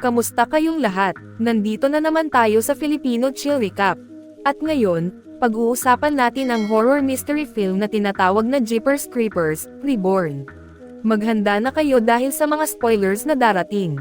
Kamusta kayong lahat? Nandito na naman tayo sa Filipino Chill Recap. At ngayon, pag-uusapan natin ang horror mystery film na tinatawag na Jeepers Creepers, Reborn. Maghanda na kayo dahil sa mga spoilers na darating.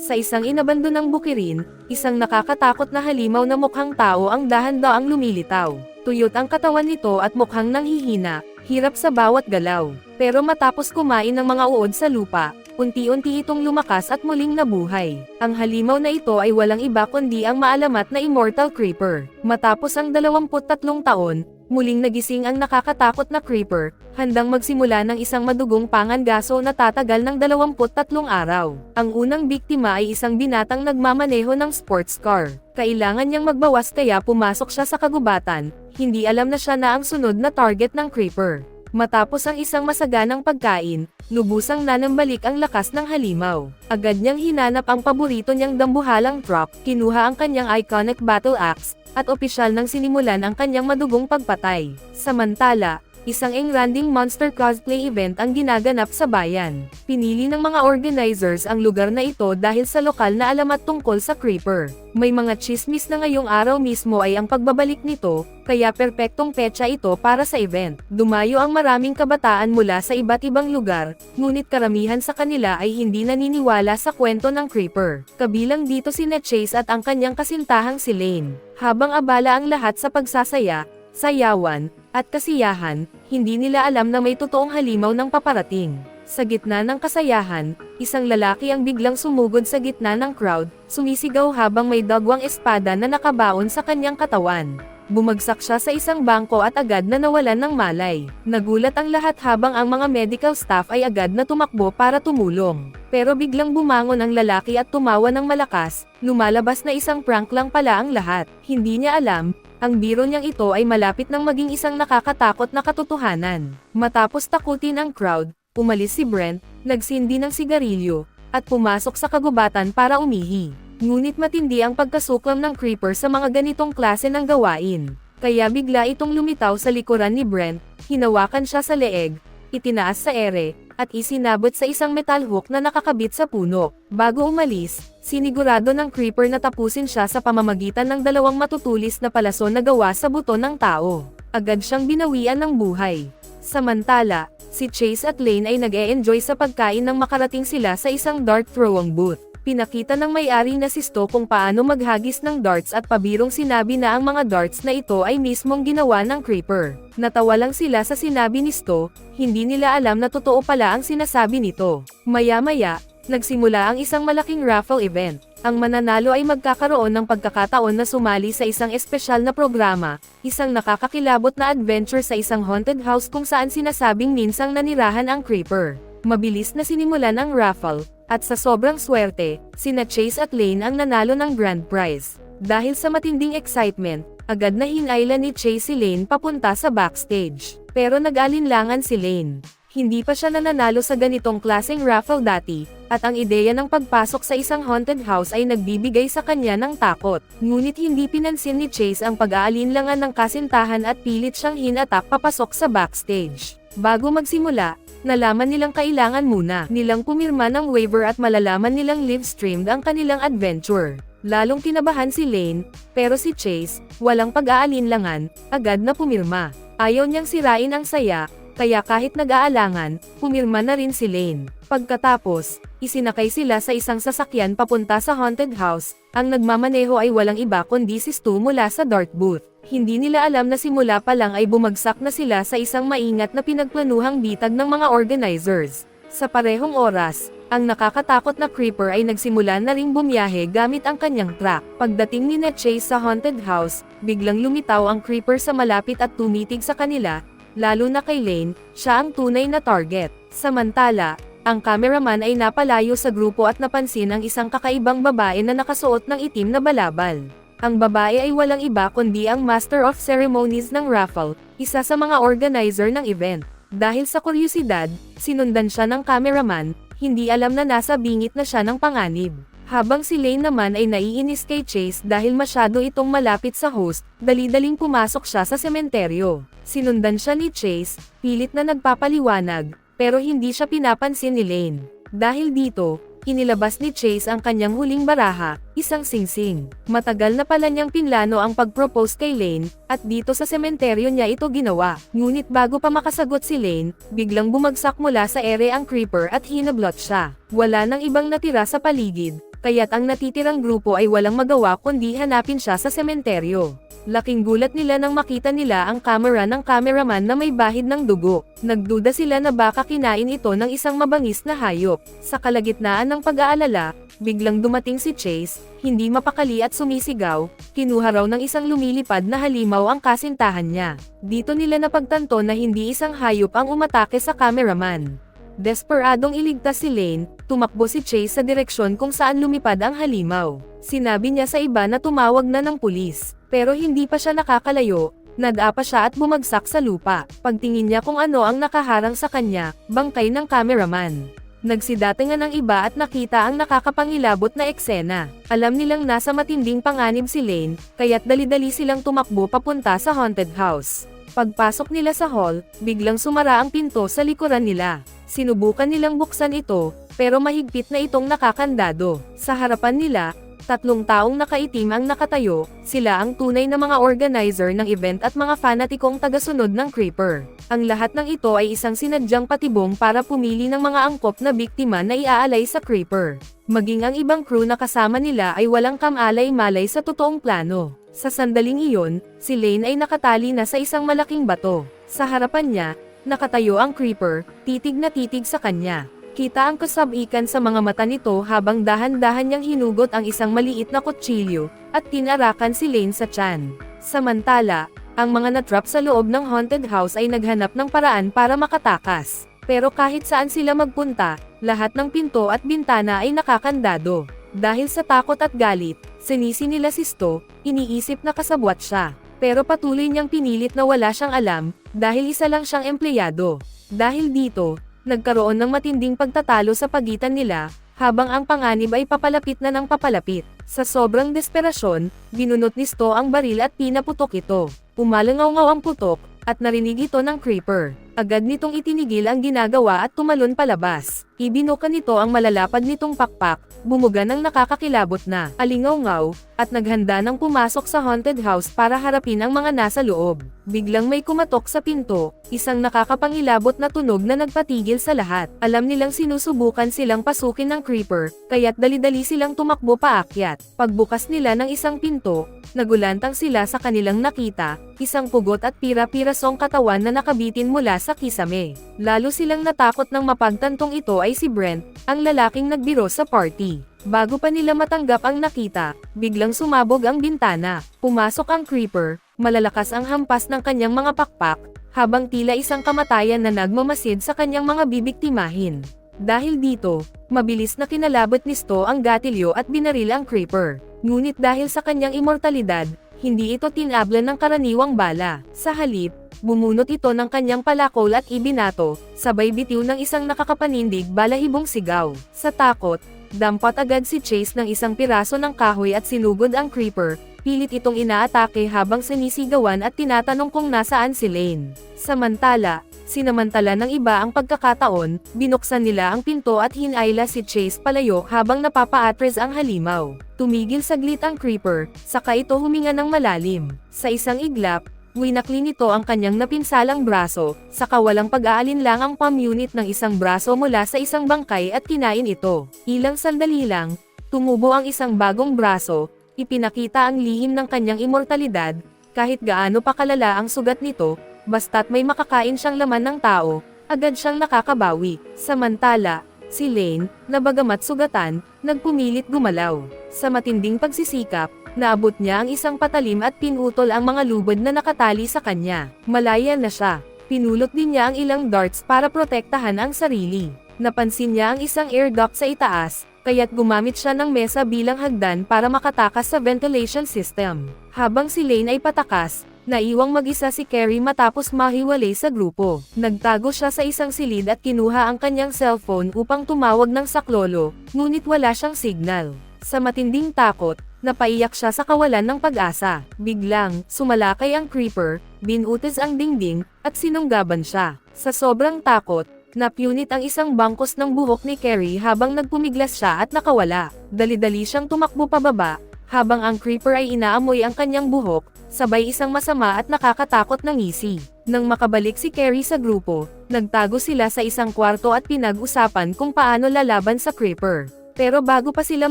Sa isang inabandonang bukirin, isang nakakatakot na halimaw na mukhang tao ang dahan-daang lumilitaw. Tuyot ang katawan nito at mukhang nanghihina, hirap sa bawat galaw. Pero matapos kumain ng mga uod sa lupa, unti-unti itong lumakas at muling nabuhay. Ang halimaw na ito ay walang iba kundi ang maalamat na immortal creeper. Matapos ang 23 taon, muling nagising ang nakakatakot na creeper, handang magsimula ng isang madugong pangangaso na tatagal ng 23 araw. Ang unang biktima ay isang binatang nagmamaneho ng sports car. Kailangan niyang magbawas kaya pumasok siya sa kagubatan, hindi alam na siya na ang sunod na target ng creeper. Matapos ang isang masaganang pagkain, lubusang nanambalik ang lakas ng halimaw. Agad niyang hinanap ang paborito niyang dambuhalang prop, kinuha ang kanyang iconic battle axe, at opisyal nang sinimulan ang kanyang madugong pagpatay. Samantala, isang engranding monster cosplay event ang ginaganap sa bayan. Pinili ng mga organizers ang lugar na ito dahil sa lokal na alamat tungkol sa creeper. May mga chismis na ngayong araw mismo ay ang pagbabalik nito, kaya perpektong petsa ito para sa event. Dumayo ang maraming kabataan mula sa iba't ibang lugar, ngunit karamihan sa kanila ay hindi naniniwala sa kwento ng creeper. Kabilang dito si Chase at ang kanyang kasintahang si Lane. Habang abala ang lahat sa pagsasaya, sayawan, at kasiyahan, hindi nila alam na may totoong halimaw ng paparating. Sa gitna ng kasayahan, isang lalaki ang biglang sumugod sa gitna ng crowd, sumisigaw habang may dagwang espada na nakabaon sa kanyang katawan. Bumagsak siya sa isang bangko at agad na nawalan ng malay. Nagulat ang lahat habang ang mga medical staff ay agad na tumakbo para tumulong. Pero biglang bumangon ang lalaki at tumawa ng malakas, lumalabas na isang prank lang pala ang lahat. Hindi niya alam, ang biro niyang ito ay malapit ng maging isang nakakatakot na katotohanan. Matapos takutin ang crowd, umalis si Brent, nagsindi ng sigarilyo, at pumasok sa kagubatan para umihi. Ngunit matindi ang pagkasuklam ng creeper sa mga ganitong klase ng gawain. Kaya bigla itong lumitaw sa likuran ni Brent, hinawakan siya sa leeg, itinaas sa ere, at isinabot sa isang metal hook na nakakabit sa puno. Bago umalis, sinigurado ng creeper na tapusin siya sa pamamagitan ng dalawang matutulis na palason na gawa sa buto ng tao. Agad siyang binawian ng buhay. Samantala, si Chase at Lane ay nag-e-enjoy sa pagkain nang makarating sila sa isang dart throwing booth. Pinakita ng may-ari na si Sto kung paano maghagis ng darts at pabirong sinabi na ang mga darts na ito ay mismong ginawa ng creeper. Natawa lang sila sa sinabi ni Sto, hindi nila alam na totoo pala ang sinasabi nito. Maya-maya, nagsimula ang isang malaking raffle event. Ang mananalo ay magkakaroon ng pagkakataon na sumali sa isang espesyal na programa, isang nakakakilabot na adventure sa isang haunted house kung saan sinasabing minsang nanirahan ang creeper. Mabilis na sinimulan ang raffle, at sa sobrang swerte, sina Chase at Lane ang nanalo ng grand prize. Dahil sa matinding excitement, agad na hinayla ni Chase si Lane papunta sa backstage. Pero nag-alinlangan si Lane. Hindi pa siya nananalo sa ganitong klaseng raffle dati, at ang ideya ng pagpasok sa isang haunted house ay nagbibigay sa kanya ng takot. Ngunit hindi pinansin ni Chase ang pag-aalinlangan ng kasintahan at pilit siyang hinatak papasok sa backstage. Bago magsimula, nalaman nilang kailangan muna nilang pumirma ng waiver at malalaman nilang live-streamed ang kanilang adventure. Lalong kinabahan si Lane, pero si Chase, walang pag-aalinlangan, agad na pumirma. Ayaw niyang sirain ang saya, kaya kahit nag-aalangan, pumirma na rin si Lane. Pagkatapos, isinakay sila sa isang sasakyan papunta sa haunted house, ang nagmamaneho ay walang iba kundi si Stu mula sa dart booth. Hindi nila alam na simula pa lang ay bumagsak na sila sa isang maingat na pinagplanuhang bitag ng mga organizers. Sa parehong oras, ang nakakatakot na creeper ay nagsimula na ring bumiyahe gamit ang kanyang truck. Pagdating ni na Chase sa haunted house, biglang lumitaw ang creeper sa malapit at tumitig sa kanila, lalo na kay Lane, siya ang tunay na target. Samantala, ang cameraman ay napalayo sa grupo at napansin ang isang kakaibang babae na nakasuot ng itim na balabal. Ang babae ay walang iba kundi ang Master of Ceremonies ng raffle, isa sa mga organizer ng event. Dahil sa kuryosidad, sinundan siya ng cameraman, hindi alam na nasa bingit na siya ng panganib. Habang si Lane naman ay naiinis kay Chase dahil masyado itong malapit sa host, dali-daling pumasok siya sa sementeryo. Sinundan siya ni Chase, pilit na nagpapaliwanag, pero hindi siya pinapansin ni Lane. Dahil dito, inilabas ni Chase ang kanyang huling baraha, isang singsing. Matagal na pala niyang pinlano ang pag-propose kay Lane, at dito sa sementeryo niya ito ginawa. Ngunit bago pa makasagot si Lane, biglang bumagsak mula sa ere ang creeper at hinablot siya. Wala nang ibang natira sa paligid, kaya't ang natitirang grupo ay walang magawa kundi hanapin siya sa sementeryo. Laking gulat nila nang makita nila ang camera ng cameraman na may bahid ng dugo. Nagduda sila na baka kinain ito ng isang mabangis na hayop. Sa kalagitnaan ng pag-aalala, biglang dumating si Chase, hindi mapakali at sumisigaw, kinuha raw ng isang lumilipad na halimaw ang kasintahan niya. Dito nila napagtanto na hindi isang hayop ang umatake sa cameraman. Desperadong iligtas si Lane, tumakbo si Chase sa direksyon kung saan lumipad ang halimaw. Sinabi niya sa iba na tumawag na ng pulis, pero hindi pa siya nakakalayo, nadapa siya at bumagsak sa lupa. Pagtingin niya kung ano ang nakaharang sa kanya, bangkay ng cameraman. Nagsidatingan ng iba at nakita ang nakakapangilabot na eksena. Alam nilang nasa matinding panganib si Lane, kaya't dali-dali silang tumakbo papunta sa haunted house. Pagpasok nila sa hall, biglang sumara ang pinto sa likuran nila. Sinubukan nilang buksan ito, pero mahigpit na itong nakakandado. Sa harapan nila, tatlong taong nakaitim ang nakatayo, sila ang tunay na mga organizer ng event at mga fanatikong tagasunod ng Creeper. Ang lahat ng ito ay isang sinadyang patibong para pumili ng mga angkop na biktima na iaalay sa Creeper. Maging ang ibang crew na kasama nila ay walang kamalay-malay sa totoong plano. Sa sandaling iyon, si Lane ay nakatali na sa isang malaking bato. Sa harapan niya, nakatayo ang creeper, titig na titig sa kanya. Kita ang kasabikan sa mga mata nito habang dahan-dahan niyang hinugot ang isang maliit na kutsilyo, at tinarakan si Lane sa tiyan. Samantala, ang mga natrap sa loob ng haunted house ay naghanap ng paraan para makatakas. Pero kahit saan sila magpunta, lahat ng pinto at bintana ay nakakandado. Dahil sa takot at galit, sinisi nila si Sto, iniisip na kasabwat siya. Pero patuloy niyang pinilit na wala siyang alam, dahil isa lang siyang empleyado. Dahil dito, nagkaroon ng matinding pagtatalo sa pagitan nila, habang ang panganib ay papalapit na ng papalapit. Sa sobrang desperasyon, binunot ni Sto ang baril at pinaputok ito. Umalangaw ang putok, at narinig ito ng creeper. Agad nitong itinigil ang ginagawa at tumalon palabas. Ibinuka nito ang malalapad nitong pakpak, bumuga ng nakakakilabot na alingaw-ngaw, at naghanda ng pumasok sa haunted house para harapin ang mga nasa loob. Biglang may kumatok sa pinto, isang nakakapangilabot na tunog na nagpatigil sa lahat. Alam nilang sinusubukan silang pasukin ng creeper, kaya't dali-dali silang tumakbo paakyat. Pagbukas nila ng isang pinto, nagulantang sila sa kanilang nakita, isang pugot at pira-pirasong katawan na nakabitin mula sa kisame. Lalo silang natakot nang mapagtantong ito ay si Brent, ang lalaking nagbiro sa party. Bago pa nila matanggap ang nakita, biglang sumabog ang bintana. Pumasok ang creeper, malalakas ang hampas ng kanyang mga pakpak, habang tila isang kamatayan na nagmamasid sa kanyang mga bibiktimahin. Dahil dito, mabilis na kinalabot ni Sto ang gatilyo at binaril ang creeper. Ngunit dahil sa kanyang immortalidad, hindi ito tinablan ng karaniwang bala. Sa halip, bumunot ito ng kanyang palakol at ibinato, sabay bitiw ng isang nakakapanindig balahibong sigaw. Sa takot, dampat agad si Chase ng isang piraso ng kahoy at sinugod ang creeper, pilit itong inaatake habang sinisigawan at tinatanong kung nasaan si Lane. Samantala, sinamantala ng iba ang pagkakataon, binuksan nila ang pinto at hinayla si Chase palayo habang napapaatres ang halimaw. Tumigil saglit ang creeper, saka ito huminga ng malalim. Sa isang iglap, winakli nito ang kanyang napinsalang braso, saka walang pag-aalinlang ang palm unit ng isang braso mula sa isang bangkay at kinain ito. Ilang sandali lang, tumubo ang isang bagong braso, ipinakita ang lihim ng kanyang immortalidad, kahit gaano pa kalala ang sugat nito, basta't may makakain siyang laman ng tao, agad siyang nakakabawi. Samantala, si Lane, na bagamat sugatan, nagpumilit gumalaw. Sa matinding pagsisikap, naabot niya ang isang patalim at pinutol ang mga lubid na nakatali sa kanya. Malaya na siya. Pinulot din niya ang ilang darts para protektahan ang sarili. Napansin niya ang isang air duct sa itaas, kaya't gumamit siya ng mesa bilang hagdan para makatakas sa ventilation system. Habang si Lane ay patakas, naiwang mag-isa si Carrie matapos mahiwalay sa grupo. Nagtago siya sa isang silid at kinuha ang kanyang cellphone upang tumawag ng saklolo, ngunit wala siyang signal. Sa matinding takot, napaiyak siya sa kawalan ng pag-asa. Biglang, sumalakay ang creeper, binutis ang dingding, at sinunggaban siya. Sa sobrang takot, Napunit ang isang bangkos ng buhok ni Carrie habang nagpumiglas siya at nakawala. Dali-dali siyang tumakbo pababa, habang ang creeper ay inaamoy ang kanyang buhok, sabay isang masama at nakakatakot na ngisi. Nang makabalik si Carrie sa grupo, nagtago sila sa isang kwarto at pinag-usapan kung paano lalaban sa creeper. Pero bago pa sila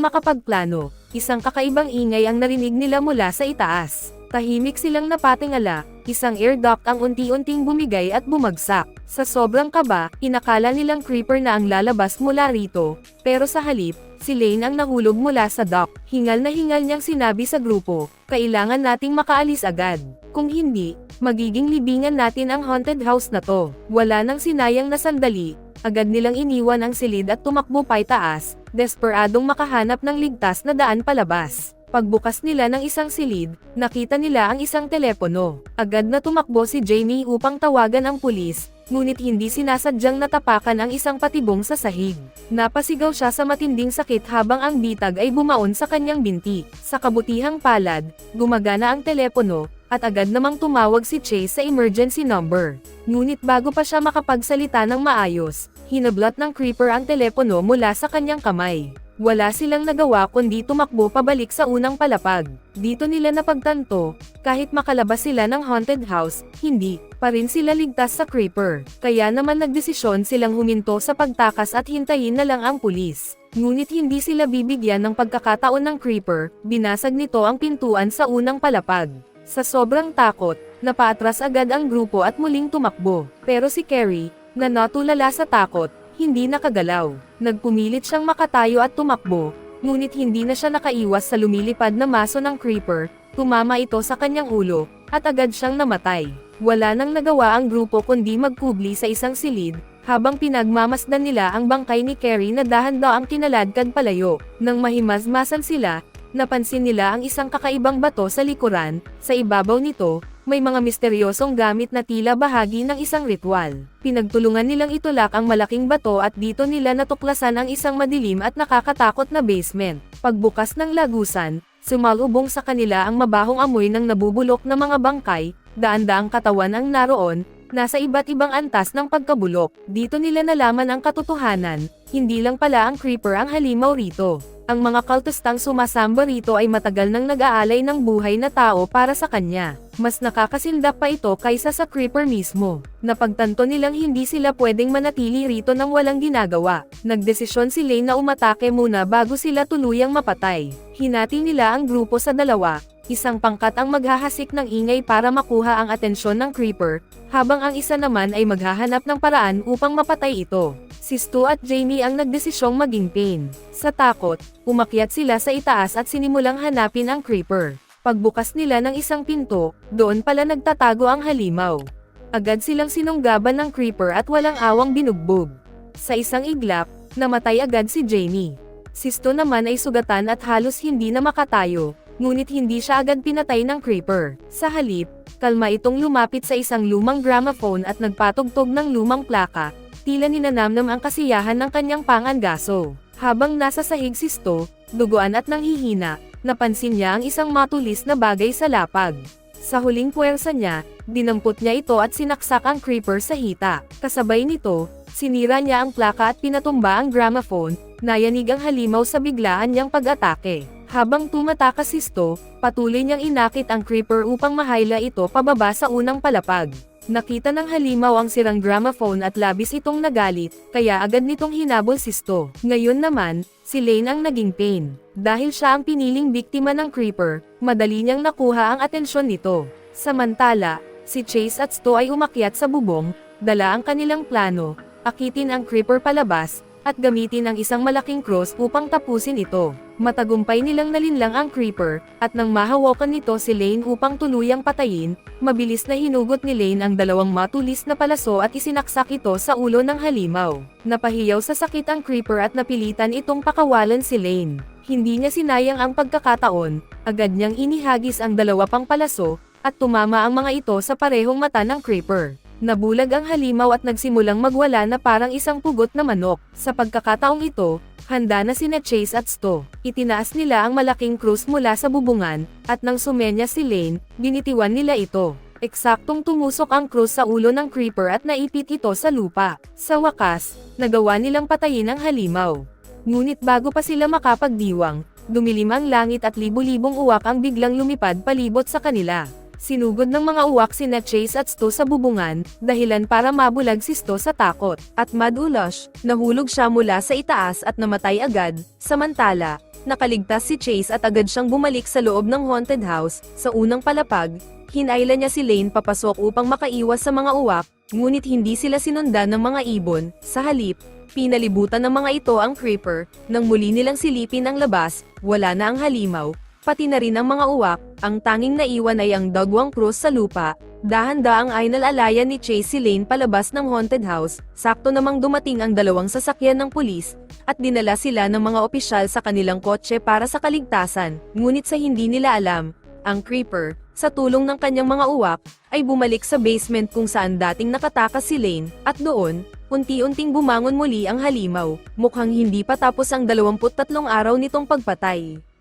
makapagplano, isang kakaibang ingay ang narinig nila mula sa itaas. Tahimik silang napatingala, isang air duct ang unti-unting bumigay at bumagsak. Sa sobrang kaba, inakala nilang creeper na ang lalabas mula rito, pero sa halip, si Lane ang nahulog mula sa dock. Hingal na hingal niyang sinabi sa grupo, kailangan nating makaalis agad. Kung hindi, magiging libingan natin ang haunted house na to. Wala nang sinayang na sandali, agad nilang iniwan ang silid at tumakbo paitaas, desperadong makahanap ng ligtas na daan palabas. Pagbukas nila ng isang silid, nakita nila ang isang telepono. Agad na tumakbo si Jamie upang tawagan ang pulis, ngunit hindi sinasadyang natapakan ang isang patibong sa sahig. Napasigaw siya sa matinding sakit habang ang bitag ay bumaon sa kanyang binti. Sa kabutihang palad, gumagana ang telepono, at agad namang tumawag si Chase sa emergency number. Ngunit bago pa siya makapagsalita ng maayos, hinablot ng creeper ang telepono mula sa kanyang kamay. Wala silang nagawa kundi tumakbo pabalik sa unang palapag. Dito nila napagtanto, kahit makalabas sila ng haunted house, hindi pa rin sila ligtas sa creeper. Kaya naman nagdesisyon silang huminto sa pagtakas at hintayin na lang ang pulis. Ngunit hindi sila bibigyan ng pagkakataon ng creeper, binasag nito ang pintuan sa unang palapag. Sa sobrang takot, napaatras agad ang grupo at muling tumakbo. Pero si Carrie, na natulala sa takot, hindi nakagalaw. Nagpumilit siyang makatayo at tumakbo, ngunit hindi na siya nakaiwas sa lumilipad na maso ng creeper, tumama ito sa kanyang ulo, at agad siyang namatay. Wala nang nagawa ang grupo kundi magkubli sa isang silid, habang pinagmamasdan nila ang bangkay ni Carrie na dahan-daang kinaladkad palayo. Nang mahimasmasan sila, napansin nila ang isang kakaibang bato sa likuran, sa ibabaw nito, may mga misteryosong gamit na tila bahagi ng isang ritual. Pinagtulungan nilang itulak ang malaking bato at dito nila natuklasan ang isang madilim at nakakatakot na basement. Pagbukas ng lagusan, sumalubong sa kanila ang mabahong amoy ng nabubulok na mga bangkay, daan-daang katawan ang naroon, nasa iba't ibang antas ng pagkabulok. Dito nila nalaman ang katotohanan, hindi lang pala ang creeper ang halimaw rito. Ang mga kultistang sumasamba rito ay matagal nang nag-aalay ng buhay na tao para sa kanya. Mas nakakasindap pa ito kaysa sa creeper mismo. Napagtanto nilang hindi sila pwedeng manatili rito nang walang ginagawa. Nagdesisyon si Lane na umatake muna bago sila tuluyang mapatay. Hinati nila ang grupo sa dalawa, isang pangkat ang maghahasik ng ingay para makuha ang atensyon ng creeper, habang ang isa naman ay maghahanap ng paraan upang mapatay ito. Si Stu at Jamie ang nagdesisyong maging pain. Sa takot, umakyat sila sa itaas at sinimulang hanapin ang creeper. Pagbukas nila ng isang pinto, doon pala nagtatago ang halimaw. Agad silang sinunggaban ng creeper at walang awang binugbog. Sa isang iglap, namatay agad si Jamie. Si Stu naman ay sugatan at halos hindi na makatayo, ngunit hindi siya agad pinatay ng creeper. Sa halip, kalma itong lumapit sa isang lumang gramophone at nagpatugtog ng lumang plaka, tila ninanamnam ang kasiyahan ng kanyang pangangaso. Habang nasa sahig si Sto, duguan at nanghihina, napansin niya ang isang matulis na bagay sa lapag. Sa huling puwersa niya, dinampot niya ito at sinaksak ang creeper sa hita. Kasabay nito, sinira niya ang plaka at pinatumba ang gramophone, nayanig ang halimaw sa biglaan niyang pag-atake. Habang tumatakas si Sto, patuloy niyang inakit ang creeper upang mahayla ito pababa sa unang palapag. Nakita ng halimaw ang sirang gramophone at labis itong nagalit, kaya agad nitong hinabol si Sto. Ngayon naman, si Lane ang naging pain. Dahil siya ang piniling biktima ng creeper, madali niyang nakuha ang atensyon nito. Samantala, si Chase at Sto ay umakyat sa bubong, dala ang kanilang plano, akitin ang creeper palabas, at gamitin ang isang malaking cross upang tapusin ito. Matagumpay nilang nalinlang ang creeper, at nang mahawakan nito si Lane upang tuluyang patayin, mabilis na hinugot ni Lane ang dalawang matulis na palaso at isinaksak ito sa ulo ng halimaw. Napahiyaw sa sakit ang creeper at napilitan itong pakawalan si Lane. Hindi niya sinayang ang pagkakataon, agad niyang inihagis ang dalawa pang palaso, at tumama ang mga ito sa parehong mata ng creeper. Nabulag ang halimaw at nagsimulang magwala na parang isang pugot na manok. Sa pagkakataong ito, handa na sina Chase at Sto. Itinaas nila ang malaking krus mula sa bubungan, at nang sumenya si Lane, binitiwan nila ito. Eksaktong tumusok ang krus sa ulo ng creeper at naipit ito sa lupa. Sa wakas, nagawa nilang patayin ang halimaw. Ngunit bago pa sila makapagdiwang, dumilim ang langit at libu-libong uwak ang biglang lumipad palibot sa kanila. Sinugod ng mga uwak sina Chase at Sto sa bubungan, dahilan para mabulag si Sto sa takot. At madulas, nahulog siya mula sa itaas at namatay agad, samantala, nakaligtas si Chase at agad siyang bumalik sa loob ng haunted house, sa unang palapag, hinayla niya si Lane papasok upang makaiwas sa mga uwak, ngunit hindi sila sinundan ng mga ibon, sa halip, pinalibutan ng mga ito ang creeper, nang muli nilang silipin ang labas, wala na ang halimaw, pati na rin ang mga uwak, ang tanging naiwan ay ang dagwang krus sa lupa, dahan-daang ay nalalayan ni Chase si Lane palabas ng haunted house, sakto namang dumating ang dalawang sasakyan ng pulis, at dinala sila ng mga opisyal sa kanilang kotse para sa kaligtasan, ngunit sa hindi nila alam, ang creeper, sa tulong ng kanyang mga uwak, ay bumalik sa basement kung saan dating nakatakas si Lane, at doon, unti-unting bumangon muli ang halimaw, mukhang hindi pa tapos ang 23 araw nitong pagpatay.